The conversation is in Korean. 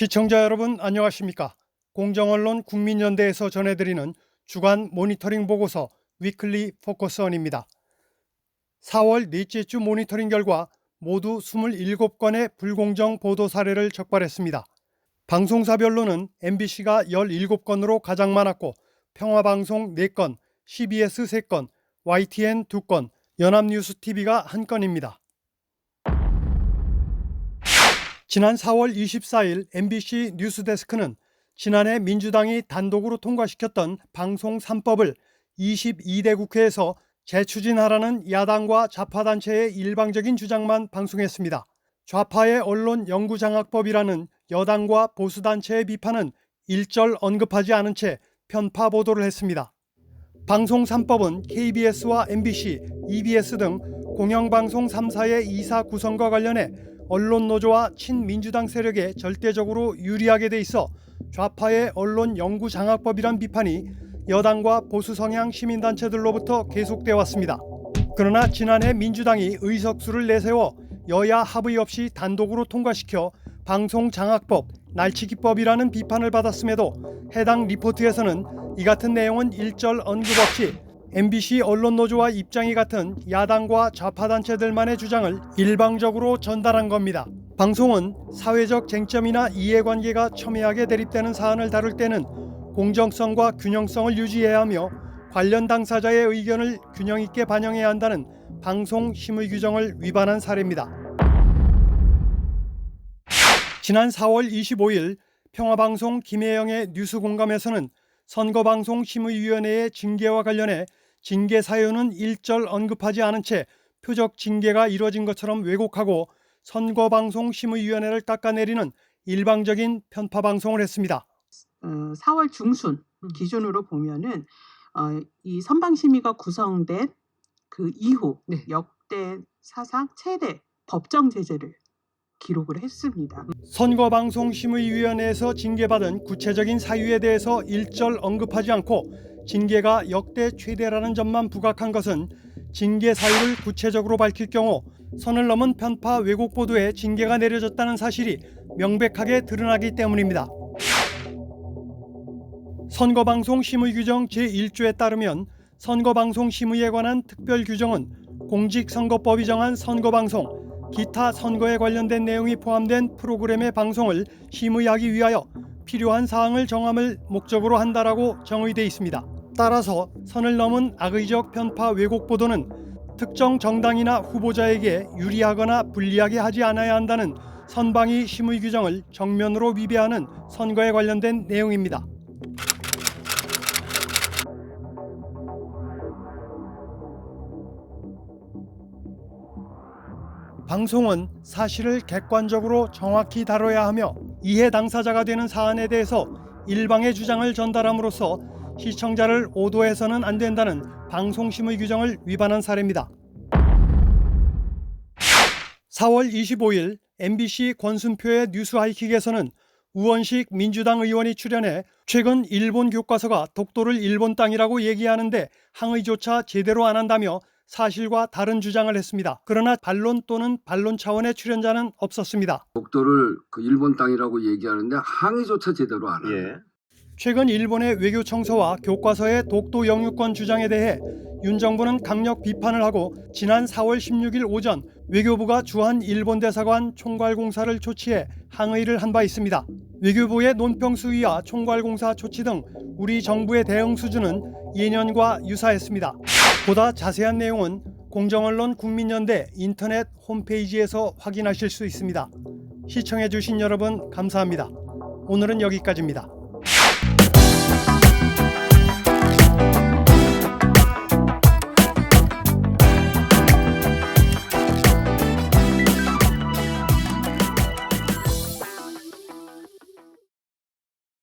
시청자 여러분 안녕하십니까? 공정언론 국민연대에서 전해드리는 주간 모니터링 보고서 위클리 포커스원입니다. 4월 넷째 주 모니터링 결과 모두 27건의 불공정 보도 사례를 적발했습니다. 방송사별로는 MBC가 17건으로 가장 많았고 평화방송 4건, CBS 3건, YTN 2건, 연합뉴스TV가 1건입니다. 지난 4월 24일 MBC 뉴스데스크는 지난해 민주당이 단독으로 통과시켰던 방송 3법을 22대 국회에서 재추진하라는 야당과 좌파단체의 일방적인 주장만 방송했습니다. 좌파의 언론 연구장악법이라는 여당과 보수단체의 비판은 일절 언급하지 않은 채 편파 보도를 했습니다. 방송 3법은 KBS와 MBC, EBS 등 공영방송 3사의 이사 구성과 관련해 언론 노조와 친민주당 세력에 절대적으로 유리하게 돼 있어 좌파의 언론 연구 장악법이란 비판이 여당과 보수 성향 시민단체들로부터 계속돼 왔습니다. 그러나 지난해 민주당이 의석수를 내세워 여야 합의 없이 단독으로 통과시켜 방송 장악법, 날치기법이라는 비판을 받았음에도 해당 리포트에서는 이 같은 내용은 일절 언급 없이 MBC 언론 노조와 입장이 같은 야당과 좌파 단체들만의 주장을 일방적으로 전달한 겁니다. 방송은 사회적 쟁점이나 이해관계가 첨예하게 대립되는 사안을 다룰 때는 공정성과 균형성을 유지해야 하며 관련 당사자의 의견을 균형 있게 반영해야 한다는 방송 심의 규정을 위반한 사례입니다. 지난 4월 25일 평화방송 김혜영의 뉴스 공감에서는 선거방송 심의위원회의 징계와 관련해 징계 사유는 일절 언급하지 않은 채 표적 징계가 이루어진 것처럼 왜곡하고 선거방송 심의위원회를 깎아내리는 일방적인 편파 방송을 했습니다. 어, 4월 중순 음. 기준으로 보면은 어, 이 선방심의가 구성된 그 이후 네. 역대 사상 최대 법정 제재를 기록을 했습니다. 선거방송심의위원회에서 징계받은 구체적인 사유에 대해서 일절 언급하지 않고 징계가 역대 최대라는 점만 부각한 것은 징계 사유를 구체적으로 밝힐 경우 선을 넘은 편파 왜곡 보도에 징계가 내려졌다는 사실이 명백하게 드러나기 때문입니다. 선거방송 심의 규정 제1조에 따르면 선거방송 심의에 관한 특별 규정은 공직선거법이 정한 선거방송, 기타 선거에 관련된 내용이 포함된 프로그램의 방송을 심의하기 위하여 필요한 사항을 정함을 목적으로 한다라고 정의돼 있습니다. 따라서 선을 넘은 악의적 편파 왜곡 보도는 특정 정당이나 후보자에게 유리하거나 불리하게 하지 않아야 한다는 선방위 심의 규정을 정면으로 위배하는 선거에 관련된 내용입니다. 방송은 사실을 객관적으로 정확히 다뤄야 하며 이해 당사자가 되는 사안에 대해서 일방의 주장을 전달함으로써 시청자를 오도해서는 안 된다는 방송심의 규정을 위반한 사례입니다. 4월 25일 MBC 권순표의 뉴스 하이킥에서는 우원식 민주당 의원이 출연해 최근 일본 교과서가 독도를 일본 땅이라고 얘기하는데 항의조차 제대로 안 한다며 사실과 다른 주장을 했습니다. 그러나 반론 또는 반론 차원의 출연자는 없었습니다. 독도를 그 일본 땅이라고 얘기하는데 항의조차 제대로 안 해요. 예. 최근 일본의 외교청서와 교과서의 독도 영유권 주장에 대해 윤 정부는 강력 비판을 하고 지난 4월 16일 오전 외교부가 주한 일본 대사관 총괄공사를 조치해 항의를 한 바 있습니다. 외교부의 논평 수위와 총괄공사 조치 등 우리 정부의 대응 수준은 예년과 유사했습니다. 보다 자세한 내용은 공정언론 국민연대 인터넷 홈페이지에서 확인하실 수 있습니다. 시청해주신 여러분 감사합니다. 오늘은 여기까지입니다.